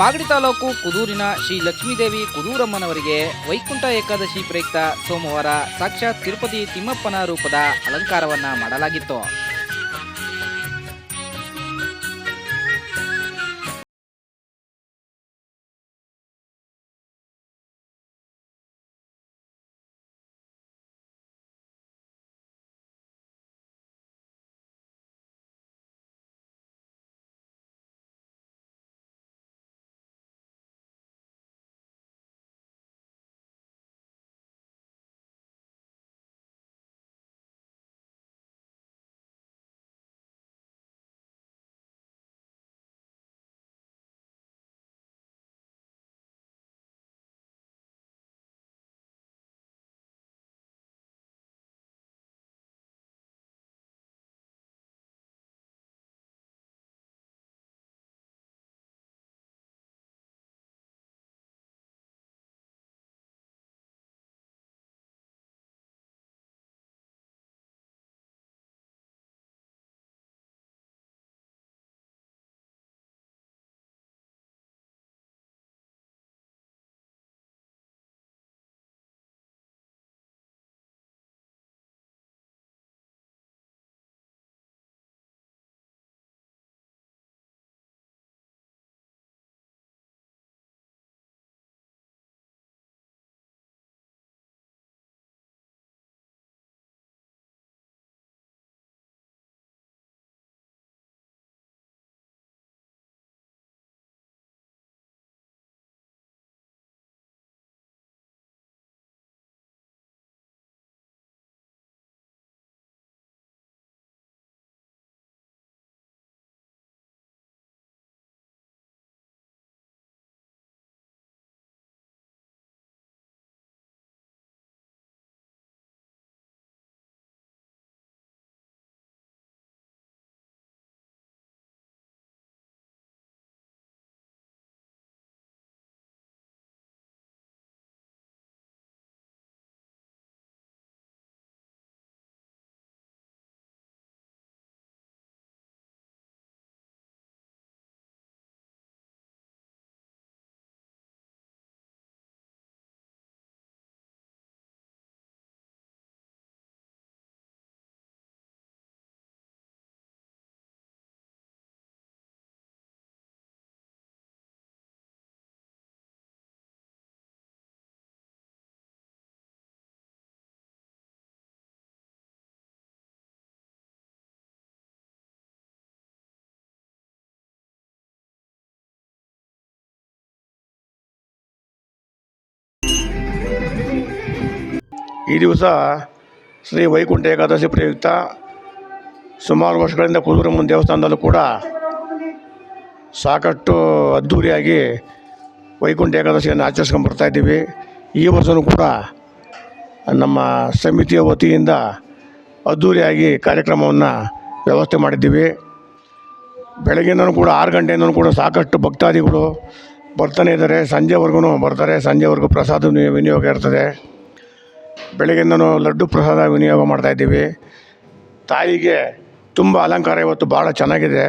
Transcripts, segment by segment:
ಮಾಗಡಿ ತಾಲೂಕು ಕುದೂರಿನ ಶ್ರೀ ಲಕ್ಷ್ಮೀದೇವಿ ಕುದೂರಮ್ಮನವರಿಗೆ ವೈಕುಂಠ ಏಕಾದಶಿ ಪ್ರಯುಕ್ತ ಸೋಮವಾರ ಸಾಕ್ಷಾತ್ ತಿರುಪತಿ ತಿಮ್ಮಪ್ಪನ ರೂಪದ ಅಲಂಕಾರವನ್ನ ಮಾಡಲಾಗಿತ್ತು. ಈ ದಿವಸ ಶ್ರೀ ವೈಕುಂಠ ಏಕಾದಶಿ ಪ್ರಯುಕ್ತ ಸುಮಾರು ವರ್ಷಗಳಿಂದ ಕುದುರೆಮ್ಮನ ದೇವಸ್ಥಾನದಲ್ಲೂ ಕೂಡ ಸಾಕಷ್ಟು ಅದ್ಧೂರಿಯಾಗಿ ವೈಕುಂಠ ಏಕಾದಶಿಯನ್ನು ಆಚರಿಸ್ಕೊಂಡು ಬರ್ತಾ ಇದ್ದೀವಿ. ಈ ವರ್ಷವೂ ಕೂಡ ನಮ್ಮ ಸಮಿತಿಯ ವತಿಯಿಂದ ಅದ್ಧೂರಿಯಾಗಿ ಕಾರ್ಯಕ್ರಮವನ್ನು ವ್ಯವಸ್ಥೆ ಮಾಡಿದ್ದೀವಿ. ಬೆಳಗ್ಗೆಯೂ ಕೂಡ ಆರು ಗಂಟೆಯಿಂದನೂ ಕೂಡ ಸಾಕಷ್ಟು ಭಕ್ತಾದಿಗಳು ಬರ್ತಾನೆ ಇದ್ದಾರೆ. ಸಂಜೆವರೆಗೂ ಬರ್ತಾರೆ. ಸಂಜೆವರೆಗೂ ಪ್ರಸಾದ ವಿನಿ- ವಿನಿಯೋಗ ಇರ್ತದೆ. ಬೆಳಗ್ಗಿಂದನೂ ಲಡ್ಡು ಪ್ರಸಾದ ವಿನಿಯೋಗ ಮಾಡ್ತಾಯಿದ್ದೀವಿ ತಾಯಿಗೆ ತುಂಬ ಅಲಂಕಾರ ಇವತ್ತು ಭಾಳ ಚೆನ್ನಾಗಿದೆ.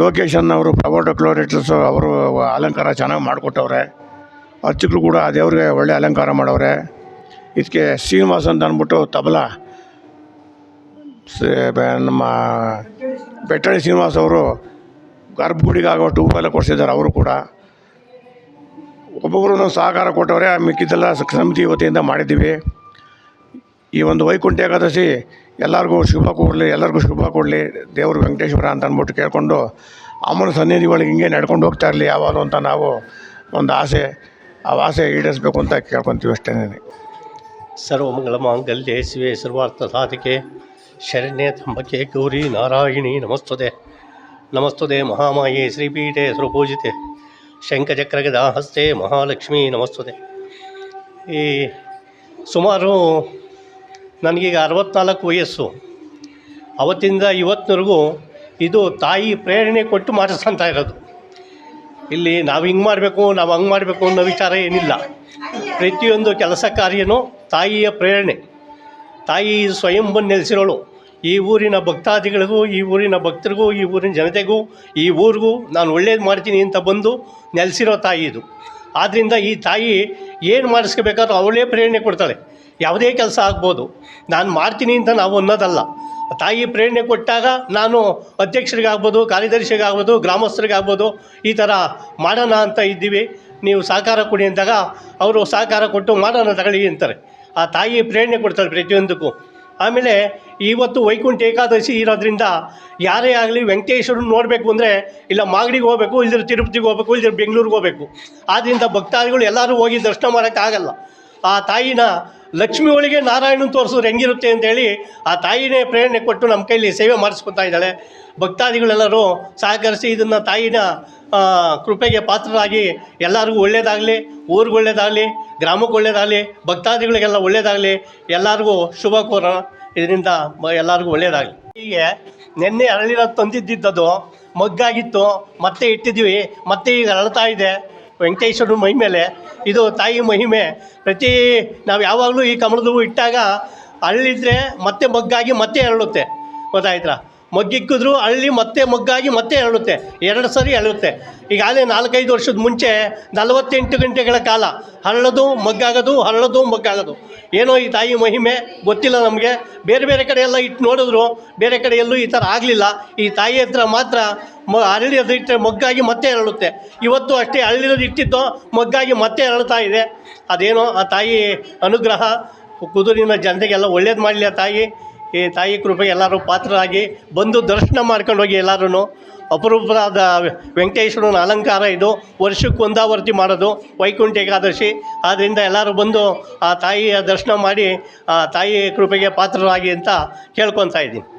ಲೊಕೇಶನ್ ಅವರು ಪ್ರಮೋಟೋ ಕ್ಲೋರೇಟರ್ಸ್ ಅವರು ಅಲಂಕಾರ ಚೆನ್ನಾಗಿ ಮಾಡಿಕೊಟ್ಟವ್ರೆ. ಅರ್ಚಕರು ಕೂಡ ದೇವ್ರಿಗೆ ಒಳ್ಳೆ ಅಲಂಕಾರ ಮಾಡವ್ರೆ. ಇದಕ್ಕೆ ಶ್ರೀನಿವಾಸ ಅಂತ ಅಂದ್ಬಿಟ್ಟು ತಬಲ. ನಮ್ಮ ಬೆಟ್ಟಳ್ಳಿ ಶ್ರೀನಿವಾಸ್ ಅವರು ಗರ್ಭಗುಡಿಗಾಗೋ ಹೂವೆಲ್ಲ ಕೊಡಿಸಿದ್ದಾರೆ ಅವರು ಕೂಡ. ಒಬ್ಬೊಬ್ಬರು ಸಹಕಾರ ಕೊಟ್ಟವ್ರೆ ಮಿಕ್ಕಿದ್ದೆಲ್ಲ ಸಮಿತಿ ವತಿಯಿಂದ ಮಾಡಿದ್ದೀವಿ. ಈ ಒಂದು ವೈಕುಂಠ ಏಕಾದಶಿ ಎಲ್ಲರಿಗೂ ಶುಭ ಕೊಡಲಿ ಎಲ್ಲರಿಗೂ ಶುಭ ಕೊಡಲಿ ದೇವರು ವೆಂಕಟೇಶ್ವರ ಅಂತ ಅಂದ್ಬಿಟ್ಟು ಕೇಳಿಕೊಂಡು ಅಮ್ಮನ ಸನ್ನಿಧಿ ಒಳಗೆ ಹಿಂಗೆ ನಡ್ಕೊಂಡು ಹೋಗ್ತಾ ಇರಲಿ ಯಾವಾಗ ಅಂತ ನಾವು ಒಂದು ಆಸೆ, ಆ ಆಸೆ ಈಡೇರಿಸ್ಬೇಕು ಅಂತ ಕೇಳ್ಕೊತೀವಿ ಅಷ್ಟೇ ಸರ್ವಮಂಗಲಮಾಂಗಲ್ಯೆ ಶಿವೆ ಸರ್ವಾರ್ಥ ಸಾಧಿಕೆ, ಶರಣ್ಯ ತಂಬಕೆ ಗೌರಿ ನಾರಾಯಣಿ ನಮಸ್ತದೆ ನಮಸ್ತದೆ ಮಹಾಮಾಯೆ, ಶ್ರೀಪೀಠೆ ಸುರಪೂಜಿತೆ ಶಂಖಚಕ್ರಗದಾ ಹಸ್ತೆ ಮಹಾಲಕ್ಷ್ಮಿ ನಮಸ್ತುತೆ. ಈ ಸುಮಾರು ನನಗೀಗ ಅರವತ್ತ್ನಾಲ್ಕು ವಯಸ್ಸು. ಅವತ್ತಿಂದ ಇವತ್ತಿನವರೆಗೂ ಇದು ತಾಯಿ ಪ್ರೇರಣೆ ಕೊಟ್ಟು ಮಾಡಿಸ್ಕೊಂತ ಇರೋದು. ಇಲ್ಲಿ ನಾವು ಹಿಂಗೆ ಮಾಡಬೇಕು, ನಾವು ಹಂಗೆ ಮಾಡಬೇಕು ಅನ್ನೋ ವಿಚಾರ ಏನಿಲ್ಲ. ಪ್ರತಿಯೊಂದು ಕೆಲಸ ಕಾರ್ಯನೂ ತಾಯಿಯ ಪ್ರೇರಣೆ. ತಾಯಿ ಸ್ವಯಂ ನೆಲೆಸಿರೋಳು. ಈ ಊರಿನ ಭಕ್ತಾದಿಗಳಿಗೂ, ಈ ಊರಿನ ಭಕ್ತರಿಗೂ, ಈ ಊರಿನ ಜನತೆಗೂ, ಈ ಊರಿಗೂ ನಾನು ಒಳ್ಳೇದು ಮಾಡ್ತೀನಿ ಅಂತ ಬಂದು ನೆಲೆಸಿರೋ ತಾಯಿ ಇದು. ಆದ್ದರಿಂದ ಈ ತಾಯಿ ಏನು ಮಾಡಿಸ್ಕೋಬೇಕಾದ್ರೂ ಅವಳೇ ಪ್ರೇರಣೆ ಕೊಡ್ತಾಳೆ. ಯಾವುದೇ ಕೆಲಸ ಆಗ್ಬೋದು. ನಾನು ಮಾಡ್ತೀನಿ ಅಂತ ನಾವು ಅನ್ನೋದಲ್ಲ. ತಾಯಿ ಪ್ರೇರಣೆ ಕೊಟ್ಟಾಗ ನಾನು ಅಧ್ಯಕ್ಷರಿಗಾಗ್ಬೋದು, ಕಾರ್ಯದರ್ಶಿಗಾಗ್ಬೋದು, ಗ್ರಾಮಸ್ಥರಿಗಾಗ್ಬೋದು ಈ ಥರ ಮಾಡೋಣ ಅಂತ ಇದ್ದೀವಿ. ನೀವು ಸಹಕಾರ ಕೊಡಿ ಅಂದಾಗ ಅವರು ಸಹಕಾರ ಕೊಟ್ಟು ಮಾಡೋಣ ತಗೊಳ್ಳಿ ಅಂತಾರೆ. ಆ ತಾಯಿ ಪ್ರೇರಣೆ ಕೊಡ್ತಾರೆ ಪ್ರತಿಯೊಂದಕ್ಕೂ. ಆಮೇಲೆ ಇವತ್ತು ವೈಕುಂಠ ಏಕಾದಶಿ ಇರೋದ್ರಿಂದ ಯಾರೇ ಆಗಲಿ ವೆಂಕಟೇಶ್ವರನ ನೋಡಬೇಕು ಅಂದರೆ ಇಲ್ಲ ಮಾಗಡಿಗೆ ಹೋಗಬೇಕು ಇಲ್ಲದ್ರೆ ತಿರುಪತಿಗೆ ಹೋಗಬೇಕು ಇಲ್ಲದ್ರೆ ಬೆಂಗಳೂರಿಗೆ ಹೋಗಬೇಕು. ಆದ್ದರಿಂದ ಭಕ್ತಾದಿಗಳು ಎಲ್ಲರೂ ಹೋಗಿ ದರ್ಶನ ಮಾಡೋಕ್ಕಾಗಲ್ಲ. ಆ ತಾಯಿನ ಲಕ್ಷ್ಮಿ ಒಳಗೆ ನಾರಾಯಣನ ತೋರಿಸಿದ್ರೆ ಹೆಂಗಿರುತ್ತೆ ಅಂತೇಳಿ ಆ ತಾಯಿನೇ ಪ್ರೇರಣೆ ಕೊಟ್ಟು ನಮ್ಮ ಕೈಲಿ ಸೇವೆ ಮಾಡಿಸ್ಕೊತಾ ಇದ್ದಾಳೆ. ಭಕ್ತಾದಿಗಳೆಲ್ಲರೂ ಸಹಕರಿಸಿ ಇದನ್ನು ತಾಯಿನ ಕೃಪೆಗೆ ಪಾತ್ರರಾಗಿ ಎಲ್ಲರಿಗೂ ಒಳ್ಳೆಯದಾಗಲಿ ಊರಿಗೆ ಒಳ್ಳೆಯದಾಗಲಿ ಗ್ರಾಮಕ್ಕೆ ಒಳ್ಳೆಯದಾಗಲಿ ಭಕ್ತಾದಿಗಳಿಗೆಲ್ಲ ಒಳ್ಳೆಯದಾಗಲಿ ಎಲ್ಲರಿಗೂ ಶುಭ ಕೋರೋಣ ಇದರಿಂದ ಎಲ್ಲರಿಗೂ ಒಳ್ಳೆಯದಾಗಲಿ ಹೀಗೆ ನಿನ್ನೆ ಅರಳಿರೋದು ತಂದಿದ್ದಿದ್ದದು ಮಗ್ಗಾಗಿತ್ತು, ಮತ್ತೆ ಇಟ್ಟಿದ್ವಿ, ಮತ್ತೆ ಈಗ ಅರಳ್ತಾ ಇದೆ. ವೆಂಕಟೇಶ್ವರ ಮಹಿಮೇಲೆ ಇದು ತಾಯಿ ಮಹಿಮೆ. ಪ್ರತಿ ನಾವು ಯಾವಾಗಲೂ ಈ ಕಮಲದ ಹೂವು ಇಟ್ಟಾಗ ಅರಳಿದ್ರೆ ಮತ್ತೆ ಮಗ್ಗಾಗಿ ಮತ್ತೆ ಅರಳುತ್ತೆ. ಗೊತ್ತಾಯ್ತಾ? ಮಗ್ಗಿಕ್ಕಿದ್ರು ಅಳ್ಳಿ ಮತ್ತೆ ಮಗ್ಗಾಗಿ ಮತ್ತೆ ಅರಳುತ್ತೆ. ಎರಡು ಸರಿ ಅರಳುತ್ತೆ. ಈಗಾಗಲೇ ನಾಲ್ಕೈದು ವರ್ಷದ ಮುಂಚೆ ನಲವತ್ತೆಂಟು ಗಂಟೆಗಳ ಕಾಲ ಹರಳೋದು ಮಗ್ಗಾಗೋದು ಹರಳೋದು ಮಗ್ಗಾಗೋದು. ಏನೋ ಈ ತಾಯಿ ಮಹಿಮೆ ಗೊತ್ತಿಲ್ಲ ನಮಗೆ. ಬೇರೆ ಬೇರೆ ಕಡೆ ಎಲ್ಲ ಇಟ್ಟು ನೋಡಿದ್ರು. ಬೇರೆ ಕಡೆ ಎಲ್ಲೂ ಈ ಥರ ಆಗಲಿಲ್ಲ. ಈ ತಾಯಿ ಹತ್ರ ಮಾತ್ರ ಮ ಅರಳಿಯೋದಿಟ್ಟರೆ ಮಗ್ಗಾಗಿ ಮತ್ತೆ ಅರಳುತ್ತೆ. ಇವತ್ತು ಅಷ್ಟೇ ಅಳ್ಳಿರೋದು ಇಟ್ಟಿತ್ತು ಮಗ್ಗಾಗಿ ಮತ್ತೆ ಅರಳ್ತಾ ಇದೆ. ಅದೇನೋ ಆ ತಾಯಿ ಅನುಗ್ರಹ. ಕುದುರಿನ ಜನತೆಗೆಲ್ಲ ಒಳ್ಳೇದು ಮಾಡಲಿ ಆ ತಾಯಿ. ಈ ತಾಯಿ ಕೃಪೆಗೆ ಎಲ್ಲರೂ ಪಾತ್ರರಾಗಿ ಬಂದು ದರ್ಶನ ಮಾಡ್ಕೊಂಡು ಹೋಗಿ ಎಲ್ಲರೂ ಅಪರೂಪದ ವೆಂಕಟೇಶ್ವರನ ಅಲಂಕಾರ ಇದು. ವರ್ಷಕ್ಕೆ ಒಂದಾವರ್ತಿ ಮಾಡೋದು. ವೈಕುಂಠ ಏಕಾದಶಿ ಆದ್ದರಿಂದ ಎಲ್ಲರೂ ಬಂದು ಆ ತಾಯಿಯ ದರ್ಶನ ಮಾಡಿ, ಆ ತಾಯಿ ಕೃಪೆಗೆ ಪಾತ್ರರಾಗಿ ಅಂತ ಕೇಳ್ಕೊತಾ ಇದ್ದೀನಿ.